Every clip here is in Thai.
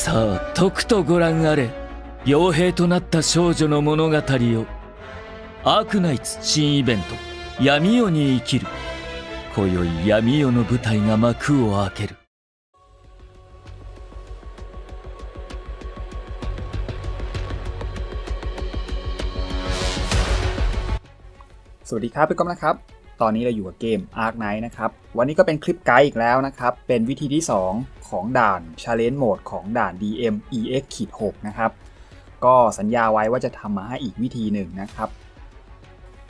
さあとくとご覧あれ傭兵となった少女の物語をアークナイツ新イベント闇夜に生きる今宵闇夜の舞台が幕を開ける สวัสดีครับพี่ก้อมนะครับ ตอนนี้เราอยู่กับเกม Ark Knight นะครับ วันนี้ก็เป็นคลิปไกด์อีกแล้วนะครับ เป็นวิธีที่ 2 ของด่าน Challenge Mode ของด่าน DM EX 6 นะครับ ก็สัญญาไว้ว่าจะทำมาให้อีกวิธีหนึ่งนะครับ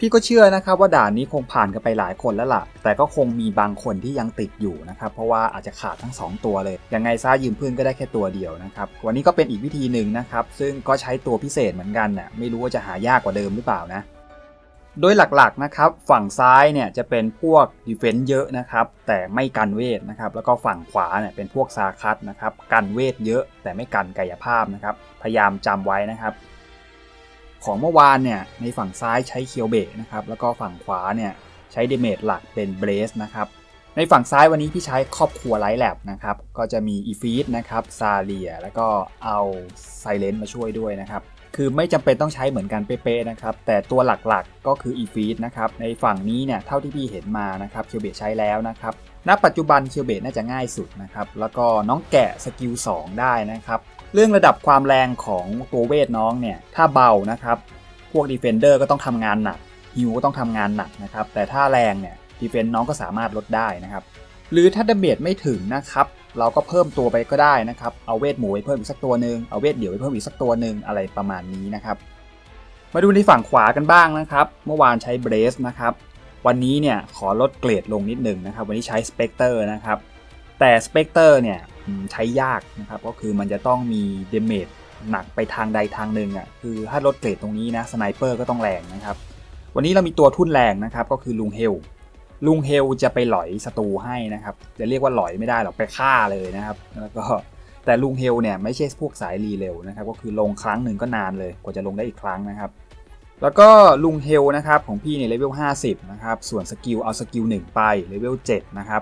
พี่ก็เชื่อนะครับว่าด่านนี้คงผ่านกันไปหลายคนแล้วล่ะ แต่ก็คงมีบางคนที่ยังติดอยู่นะครับ เพราะว่าอาจจะขาดทั้ง 2 ตัวเลย ยังไงซ่ายืมเพื่อนก็ได้แค่ตัวเดียวนะครับ วันนี้ก็เป็นอีกวิธีหนึ่งนะครับ ซึ่งก็ใช้ตัวพิเศษเหมือนกันน่ะ ไม่รู้ว่าจะหายากกว่าเดิมหรือเปล่านะ โดยหลักๆนะครับฝั่งซ้ายเนี่ยจะเป็นพวกดีเฟนซ์เยอะนะครับแต่ไม่กันเวทนะครับแล้วก็ฝั่งขวาเนี่ยเป็นพวกซาคัสนะครับกันเวทเยอะ แต่ไม่กันกายภาพนะครับพยายามจำไว้นะครับของเมื่อวานเนี่ยในฝั่งซ้ายใช้เคียวเบะนะครับแล้วก็ฝั่งขวาเนี่ยใช้เดเมจหลักเป็นเบรสนะครับในฝั่งซ้ายวันนี้พี่ใช้ครอบครัวไลท์แลบนะครับก็จะมีอีฟีดนะครับซาเลียแล้วก็เอาไซเลนต์มาช่วยด้วยนะครับ คือไม่จำเป็นต้องใช้เหมือนกันเป๊ะๆนะครับ แต่ตัวหลักๆก็คือ e f e e d นะครับ ในฝั่งนี้เนี่ยเท่าที่พี่เห็นมานะครับเคียวเบใช้แล้วนะครับ ณ ปัจจุบันเคียวเบน่าจะง่ายสุดนะครับ แล้วก็น้องแกะสกิล2ได้นะครับ เรื่องระดับความแรงของตัวเวทน้องเนี่ย ถ้าเบานะครับ พวก Defender ก็ต้องทำงานหนักฮิวก็ต้องทำงานหนักนะครับ แต่ถ้าแรงเนี่ย Defense น้องก็สามารถลดได้นะครับ หรือถ้าดาเมจไม่ถึงนะครับ เราก็เพิ่มตัวไปก็ได้นะครับ เอาเวทหมูไปเพิ่มอีกสักตัวหนึ่งเอาเวทเดี่ยวไปเพิ่มอีกสักตัวหนึ่งอะไรประมาณนี้นะครับ มาดูในฝั่งขวากันบ้างนะครับ เมื่อวานใช้เบรสนะครับ วันนี้เนี่ยขอลดเกรดลงนิดหนึ่งนะครับ วันนี้ใช้สเปกเตอร์นะครับ แต่สเปกเตอร์เนี่ยใช้ยากนะครับ ก็คือมันจะต้องมีเดเมจหนักไปทางใดทางหนึ่งอะ คือถ้าลดเกรดตรงนี้นะสไนเปอร์ก็ต้องแรงนะครับ วันนี้เรามีตัวทุ่นแรงนะครับ ก็คือลุงเฮล ลุงเฮลจะไปหลอยศัตรูให้นะครับ จะเรียกว่าหลอยไม่ได้หรอกไปฆ่าเลยนะครับ แล้วก็แต่ลุงเฮลเนี่ยไม่ใช่พวกสายรีเร็วนะครับ ก็คือลงครั้งหนึ่งก็นานเลยกว่าจะลงได้อีกครั้งนะครับ แล้วก็ลุงเฮลนะครับของพี่เนี่ยเลเวล 50 นะครับ ส่วนสกิลเอาสกิล1ไปเลเวล 7 นะครับ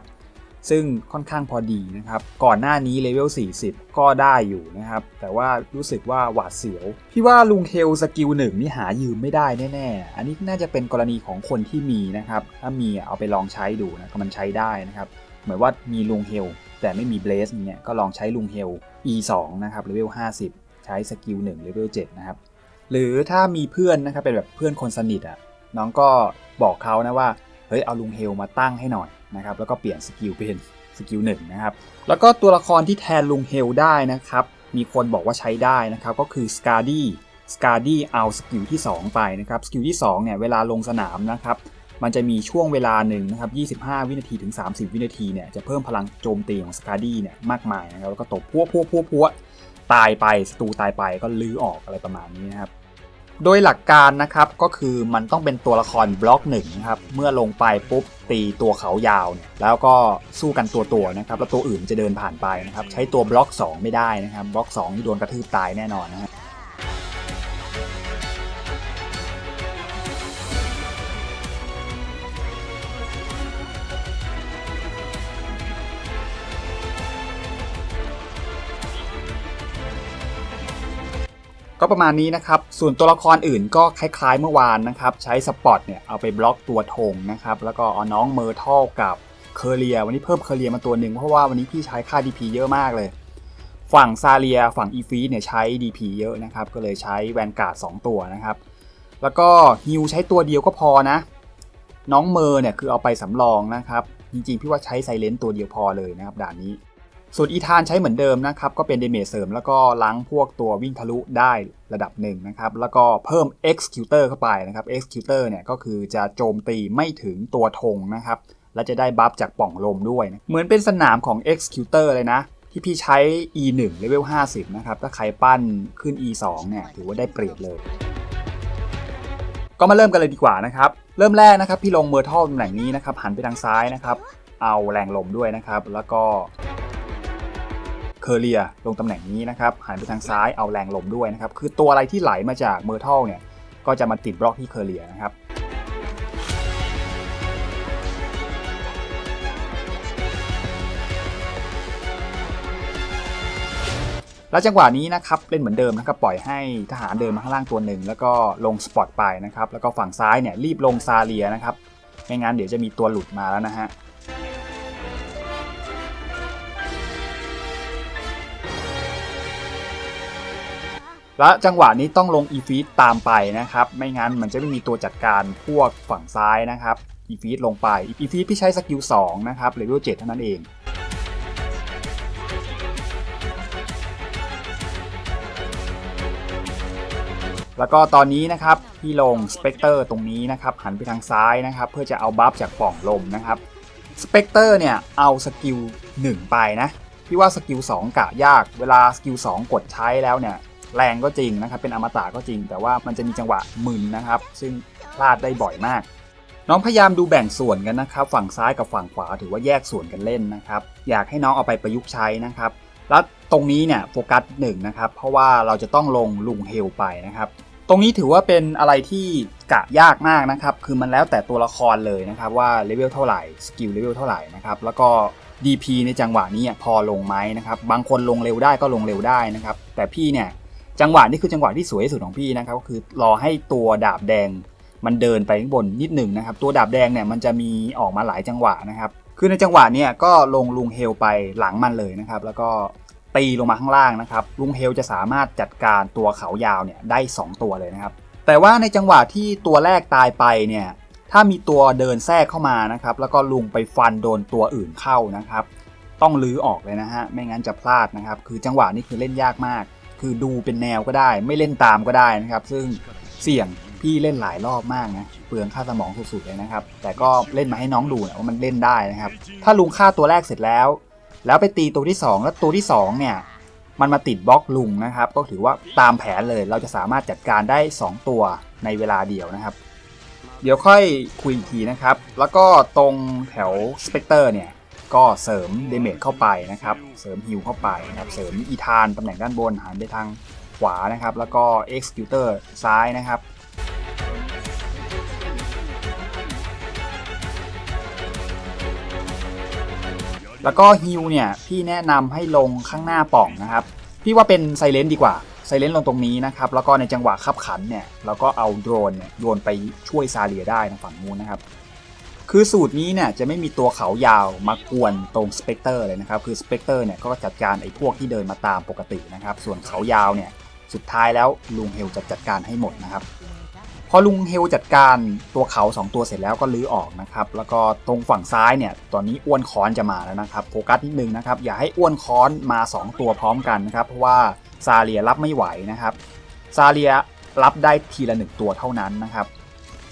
ซึ่งค่อนข้างพอดีนะครับ ก่อนหน้านี้เลเวล 40 ก็ได้อยู่นะครับ แต่ว่ารู้สึกว่าหวาดเสียว พี่ว่าลุงเฮลสกิลหนึ่งนี่หายืมไม่ได้แน่ๆ อันนี้น่าจะเป็นกรณีของคนที่มีนะครับ ถ้ามีเอาไปลองใช้ดูนะก็มันใช้ได้นะครับ เหมือนว่ามีลุงเฮลแต่ไม่มีเบลสเนี่ยก็ลองใช้ลุงเฮล E2 นะครับเลเวล 50 ใช้สกิล1เลเวล 7 นะครับ หรือถ้ามีเพื่อนนะครับเป็นแบบเพื่อนคนสนิทอะน้องก็บอกเขานะว่า เฮ้ยเอาลุงเฮลมาตั้งให้หน่อยนะครับแล้วก็เปลี่ยนสกิลเป็นสกิลหนึ่งนะครับแล้วก็ตัวละครที่แทนลุงเฮลได้นะครับมีคนบอกว่าใช้ได้นะครับก็คือสกาดี้สกาดี้เอาสกิลที่ 2 ไปนะครับสกิลที่2เนี่ยเวลาลงสนามนะครับมันจะมีช่วงเวลาหนึ่งนะครับ25 วินาทีถึง 30 วินาทีเนี่ยจะเพิ่มพลังโจมตีของสกาดี้เนี่ยมากมายนะครับแล้วก็ตบพัวพัวพัวพัวตายไปศัตรูตายไปก็ลื้อออกอะไรประมาณนี้นะครับ โดยหลักการนะครับก็คือมันต้องเป็นตัวละครบล็อกหนึ่งนะครับเมื่อลงไปปุ๊บตีตัวเขายาวเนี่ยแล้วก็สู้กันตัวตัวนะครับแล้วตัวอื่นจะเดินผ่านไปนะครับใช้ตัวบล็อก 2 ไม่ได้นะครับบล็อก2ที่โดนกระทืบตายแน่นอนนะฮะ ก็ประมาณนี้นะครับ ส่วนตัวละครอื่นก็คล้ายๆเมื่อวานนะครับ ใช้สปอตเนี่ยเอาไปบล็อกตัวธงนะครับ แล้วก็เอาน้องเมอร์ทัลกับเคอเรีย วันนี้เพิ่มเคอเรียมาตัวหนึ่งเพราะว่าวันนี้พี่ใช้ค่า DP เยอะมากเลย ฝั่งซาเลียฝั่งอีฟีเนี่ยใช้ DP เยอะนะครับ ก็เลยใช้แวนการ์ด2ตัวนะครับ แล้วก็ฮิวใช้ตัวเดียวก็พอนะ น้องเมอร์เนี่ยคือเอาไปสำรองนะครับ จริงๆ พี่ว่าใช้ไซเลนตัวเดียวพอเลยนะครับด่านนี้ ส่วนอีธานใช้เหมือนเดิมนะครับ ก็เป็นเดเมจเสริมแล้วก็ล้างพวกตัววิ่งทะลุได้ระดับหนึ่งนะครับ แล้วก็เพิ่ม Executor เข้าไปนะครับ Executor เนี่ยก็คือจะโจมตีไม่ถึงตัวธงนะครับ และจะได้บัฟจากป่องลมด้วยนะเหมือนเป็นสนามของ Executor เลยนะ ที่พี่ใช้ E1 level 50 นะครับ ถ้าใครปั้นขึ้น E2 เนี่ยถือว่าได้เปรียบเลย ก็มาเริ่มกันเลยดีกว่านะครับ เริ่มแรกนะครับพี่ลงเมอร์ทัลตำแหน่งนี้นะครับหันไปทางซ้ายนะครับเอาแรงลมด้วยนะครับแล้วก็ เคอเรียลงตำแหน่งนี้นะครับหันไปทางซ้ายเอาแรงลมด้วยนะครับคือตัวอะไรที่ไหลมาจากเมอร์ทัลเนี่ยก็จะมาติดบล็อกที่เคอเรียนะครับแล้วจังหวะนี้นะครับเล่นเหมือนเดิมนะครับปล่อยให้ทหารเดินมาข้างล่างตัวหนึ่งแล้วก็ลงสปอตไปนะครับแล้วก็ฝั่งซ้ายเนี่ยรีบลงซาเลียนะครับไม่งั้นเดี๋ยวจะมีตัวหลุดมาแล้วนะฮะ และจังหวะนี้ต้องลงอีฟีดตามไปนะครับ ไม่งั้นมันจะไม่มีตัวจัดการพวกฝั่งซ้ายนะครับอีฟีดลงไปอีฟีดพี่ใช้สกิล2นะครับเลเวล7เท่านั้นเองแล้วก็ตอนนี้นะครับพี่ลงสเปกเตอร์ตรงนี้นะครับหันไปทางซ้ายนะครับ เพื่อจะเอาบัฟจากป่องลมนะครับสเปกเตอร์เนี่ยเอาสกิล1ไปนะพี่ว่าสกิล2กะยาก เวลาสกิล2กดใช้แล้วเนี่ย แรงก็จริงนะครับ เป็นอมตะก็จริง แต่ว่ามันจะมีจังหวะมึนนะครับ ซึ่งพลาดได้บ่อยมาก น้องพยายามดูแบ่งส่วนกันนะครับ ฝั่งซ้ายกับฝั่งขวาถือว่าแยกส่วนกันเล่นนะครับ อยากให้น้องเอาไปประยุกต์ใช้นะครับ แล้วตรงนี้เนี่ยโฟกัสหนึ่งนะครับ เพราะว่าเราจะต้องลงลุงเฮลไปนะครับ ตรงนี้ถือว่าเป็นอะไรที่กะยากมากนะครับ คือมันแล้วแต่ตัวละครเลยนะครับว่าเลเวลเท่าไหร่สกิลเลเวลเท่าไหร่นะครับ แล้วก็ DP ในจังหวะนี้พอลงไหมนะครับ บางคนลงเร็วได้ก็ลงเร็วได้นะครับ แต่พี่เนี่ย จังหวะนี้คือจังหวะที่สวยที่สุดของพี่นะครับก็คือรอให้ตัวดาบแดงมันเดินไปข้างบนนิดหนึ่งนะครับ ตัวดาบแดงเนี่ยมันจะมีออกมาหลายจังหวะนะครับ คือในจังหวะเนี้ยก็ลงลุงเฮลไปหลังมันเลยนะครับ แล้วก็ตีลงมาข้างล่างนะครับ ลุงเฮลจะสามารถจัดการตัวเขายาวเนี่ยได้ 2 ตัวเลยนะครับ แต่ว่าในจังหวะที่ตัวแรกตายไปเนี่ยถ้ามีตัวเดินแทรกเข้ามานะครับ แล้วก็ลุงไปฟันโดนตัวอื่นเข้านะครับ ต้องลื้อออกเลยนะฮะไม่งั้นจะพลาดนะครับ คือจังหวะนี้คือเล่นยากมาก คือดูเป็นแนวก็ได้ ไม่เล่นตามก็ได้นะครับ ซึ่งเสี่ยงพี่เล่นหลายรอบมากนะเปลืองค่าสมองสุดๆเลยนะครับ แต่ก็เล่นมาให้น้องดูนะว่ามันเล่นได้นะครับ ถ้าลุงฆ่าตัวแรกเสร็จแล้ว แล้วไปตีตัวที่ 2 แล้วตัวที่2เนี่ยมันมาติดบล็อกลุงนะครับ ก็ถือว่าตามแผนเลยเราจะสามารถจัดการได้ 2 ตัวในเวลาเดียวนะครับ เดี๋ยวค่อยคุยอีกทีนะครับ แล้วก็ตรงแถวสเปกเตอร์เนี่ย ก็เสริมเดเมจเข้าไปนะครับ เสริมฮิลเข้าไปนะครับ เสริมอีธานตำแหน่งด้านบนหันไปทางขวานะครับ แล้วก็ Executor ซ้ายนะครับแล้วก็ฮิลเนี่ยพี่แนะนำให้ลงข้างหน้าป่องนะครับ พี่ว่าเป็นไซเลนดีกว่าไซเลนลงตรงนี้นะครับ แล้วก็ในจังหวะขับขันเนี่ยเราก็เอาโดรนเนี่ยโยนไปช่วยซาเลียได้นะฝั่งนู้นนะครับ คือสูตรนี้เนี่ยจะไม่มีตัวเขายาวมากวนตรงสเปกเตอร์เลยนะครับคือสเปกเตอร์เนี่ยก็จัดการไอ้พวกที่เดินมาตามปกตินะครับ ส่วนเขายาวเนี่ยสุดท้ายแล้วลุงเฮลจะจัดการให้หมดนะครับพอลุงเฮลจัดการตัวเขา 2 ตัวเสร็จแล้วก็ลื้อออกนะครับ แล้วก็ตรงฝั่งซ้ายเนี่ย ตอนนี้อ้วนค้อนจะมาแล้วนะครับ โฟกัสนิดนึงนะครับ อย่าให้อ้วนค้อนมา 2 ตัวพร้อมกันนะครับ เพราะว่าซาเลียรับไม่ไหวนะครับ ซาเลียรับได้ทีละ1ตัวเท่านั้นนะครับ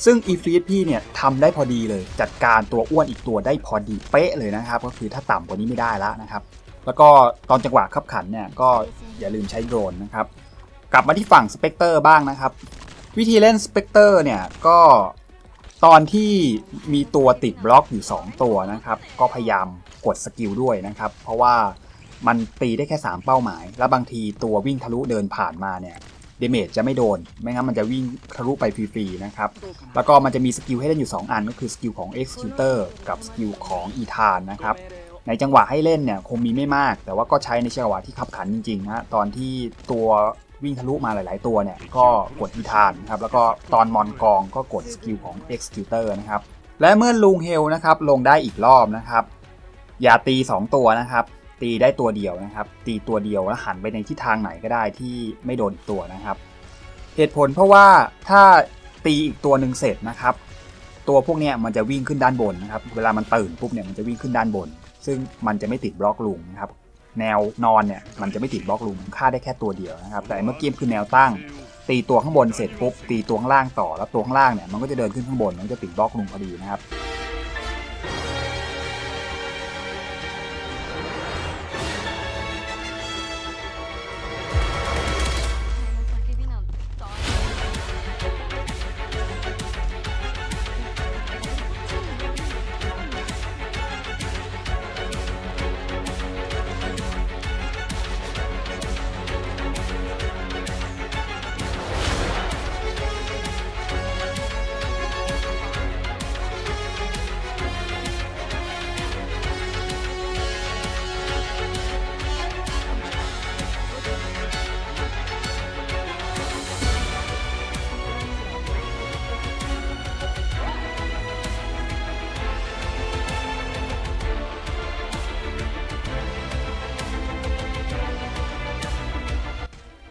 ซึ่งอีฟรีดพี่เนี่ยทำได้พอดีเลย จัดการตัวอ้วนอีกตัวได้พอดีเป๊ะเลยนะครับ ก็คือถ้าต่ำกว่านี้ไม่ได้แล้วนะครับ แล้วก็ตอนจังหวะขับขันเนี่ยก็อย่าลืมใช้โดรนนะครับ กลับมาที่ฝั่งสเปกเตอร์บ้างนะครับ วิธีเล่นสเปกเตอร์เนี่ยก็ตอนที่มีตัวติดบล็อกอยู่ 2 ตัวนะครับ ก็พยายามกดสกิลด้วยนะครับ เพราะว่ามันตีได้แค่ 3 เป้าหมาย แล้วบางทีตัววิ่งทะลุเดินผ่านมาเนี่ย เดเมจจะไม่โดน ไม่งั้นมันจะวิ่งทะลุไปฟรีๆนะครับ แล้วก็มันจะมีสกิลให้เล่นอยู่ 2 อันก็คือสกิลของ Executor กับสกิลของ e t a n นะครับ ในจังหวะให้เล่นเนี่ยคงมีไม่มาก แต่ว่าก็ใช้ในจังหวะที่ขับขันจริงๆนะตอนที่ตัววิ่งทะลุมาหลายๆ ตัวเนี่ยก็กดอีธานนะครับแล้วก็ตอนมอนกองก็กดสกิลของ Executor นะครับและเมื่อลุงเฮลนะครับลงได้อีกรอบนะครับอย่าตี 2 ตัวนะครับ ตีได้ตัวเดียวนะครับ ตีตัวเดียวแล้วหันไปในทิศทางไหนก็ได้ที่ไม่โดนอีกตัวนะครับ เหตุผลเพราะว่าถ้าตีอีกตัวหนึ่งเสร็จนะครับ ตัวพวกนี้มันจะวิ่งขึ้นด้านบนนะครับ เวลามันตื่นปุ๊บเนี่ยมันจะวิ่งขึ้นด้านบน ซึ่งมันจะไม่ติดบล็อกลุงนะครับ แนวนอนเนี่ยมันจะไม่ติดบล็อกลุงฆ่าได้แค่ตัวเดียวนะครับ แต่เมื่อกี้คือแนวตั้ง ตีตัวข้างบนเสร็จปุ๊บตีตัวข้างล่างต่อแล้วตัวข้างล่างเนี่ยมันก็จะเดินขึ้นข้างบนมันจะติดบล็อกลุงพอดีนะครับ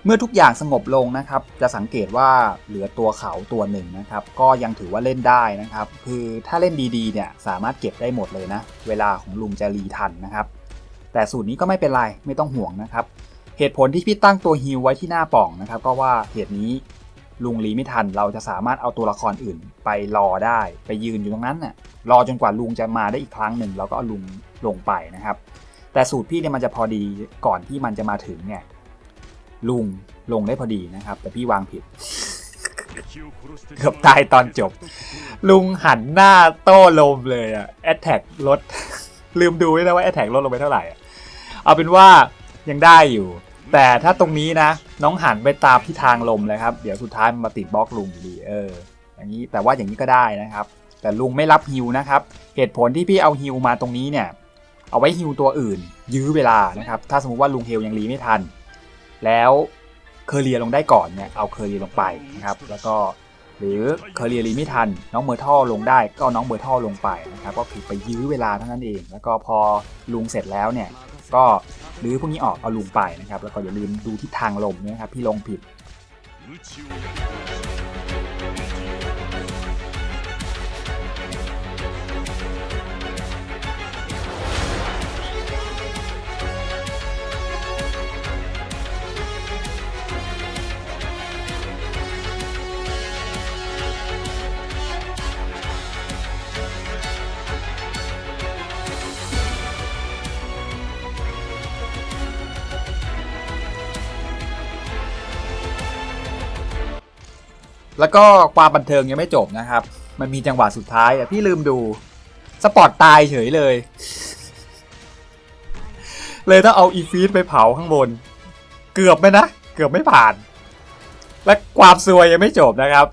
เมื่อทุกอย่างสงบลงนะครับ จะสังเกตว่าเหลือตัวเขาตัวหนึ่งนะครับ ก็ยังถือว่าเล่นได้นะครับ คือถ้าเล่นดีๆเนี่ยสามารถเก็บได้หมดเลยนะ เวลาของลุงจะรีทันนะครับ แต่สูตรนี้ก็ไม่เป็นไรไม่ต้องห่วงนะครับ เหตุผลที่พี่ตั้งตัวฮิวไว้ที่หน้าป่องนะครับ ก็ว่าเหตุนี้ลุงรีไม่ทันเราจะสามารถเอาตัวละครอื่น ไปรอได้ไปยืนอยู่ตรงนั้นน่ะรอจนกว่าลุงจะมาได้อีกครั้งหนึ่งเราก็เอาลุงลงไปนะครับ แต่สูตรพี่เนี่ยมันจะพอดีก่อนที่มันจะมาถึงเนี่ย ลุงลงได้พอดีนะครับ แต่พี่วางผิดเกือบตายตอนจบ ลุงหันหน้าโต้ลมเลยอะแอตแทกลด ลืมดูด้วยนะว่าแอตแทกลดลงไปเท่าไหร่อะเอาเป็นว่ายังได้อยู่ แต่ถ้าตรงนี้นะ น้องหันไปตามที่ทางลมเลยครับ เดี๋ยวสุดท้ายมันมาติดบล็อกลุงอยู่ดีเออ อย่างนี้แต่ว่าอย่างนี้ก็ได้นะครับ แต่ลุงไม่รับฮิวนะครับ เหตุผลที่พี่เอาฮิวมาตรงนี้เนี่ย เอาไว้ฮิวตัวอื่น ยื้อเวลานะครับ ถ้าสมมติว่าลุงเฮลยังรีไม่ทัน แล้วเคอเรียลงได้ก่อนเนี่ยเอาเคอเรียลงไปนะครับแล้วก็หรือเคอเรียรีไม่ทัน น้องเมอร์ท่อลงได้ก็น้องเมอร์ท่อลงไปนะครับก็คือไปยื้อเวลาเท่านั้นเอง แล้วก็พอลุงเสร็จแล้วเนี่ยก็รื้อพวกนี้ออกเอาลุงไปนะครับแล้วก็อย่าลืมดูทิศทางลมนะครับพี่ลงผิด แล้วก็ความบันเทิงยังไม่จบนะครับ มันมีจังหวะสุดท้ายอะพี่ลืมดู สปอร์ตตายเฉยเลย เลยต้องเอาอีฟีดไปเผาข้างบน เกือบไหมนะ เกือบไม่ผ่าน และความซวยยังไม่จบนะครับ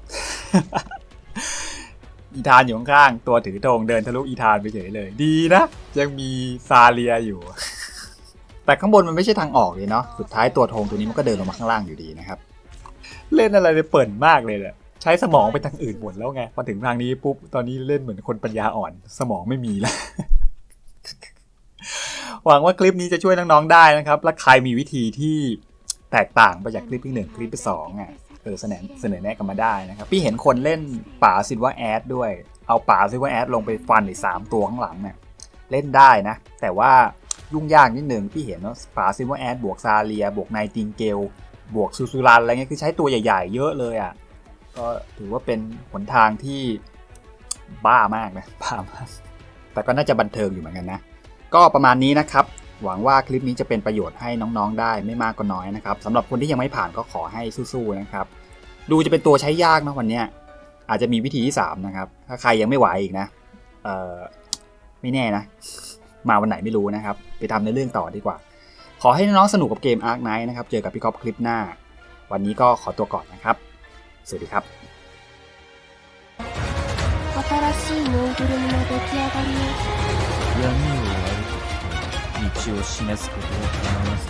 อีธานอยู่ข้างๆตัวถือธงเดินทะลุอีธานไปเฉยเลย ดีนะ ยังมีซาเลียอยู่ แต่ข้างบนมันไม่ใช่ทางออกเลยเนาะ สุดท้ายตัวธงตัวนี้มันก็เดินลงมาข้างล่างอยู่ดีนะครับ เล่นอะไรเลยเปิ่นมากเลยเนี่ยใช้สมองไปทางอื่นหมดแล้วไงพอถึงทางนี้ปุ๊บตอนนี้เล่นเหมือนคนปัญญาอ่อน สมองไม่มีแล้วหวังว่าคลิปนี้จะช่วยน้องๆได้นะครับ และใครมีวิธีที่แตกต่างไปจากคลิปที่หนึ่งคลิปที่สองอะเออเสนอเสนอแนะกันมาได้นะครับ พี่เห็นคนเล่นป่าซิลว่าแอดด้วย เอาป่าซิลว่าแอดลงไปฟันอีกสามตัวข้างหลังเนี่ยเล่นได้นะ แต่ว่ายุ่งยากนิดนึงพี่เห็นว่าป่าซิลว่าแอดบวกซาเลีย บวกไนติงเกล บวกซูซูรันอะไรเงี้ยคือใช้ตัวใหญ่ ๆ เยอะเลยอะก็ถือว่าเป็นหนทางที่บ้ามากนะบ้ามากแต่ก็น่าจะบันเทิงอยู่เหมือนกันนะ ก็ประมาณนี้นะครับ หวังว่าคลิปนี้จะเป็นประโยชน์ให้น้องๆได้ไม่มากก็น้อยนะครับสำหรับคนที่ยังไม่ผ่านก็ขอให้สู้ๆนะครับ ดูจะเป็นตัวใช้ยากนะวันเนี้ยอาจจะมีวิธีที่ 3 นะครับ ถ้าใครยังไม่ไหวอีกนะเออไม่แน่นะ มาวันไหนไม่รู้นะครับ ไปทำในเรื่องต่อดีกว่า ขอให้น้องสนุกกับเกม Ark Knight นะครับ เจอกับพี่ก๊อฟคลิปหน้า วันนี้ก็ขอตัวก่อนนะครับ สวัสดีครับ新しいりを闇を道を示すことを叶わず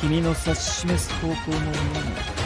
君の指し示す方向も見えない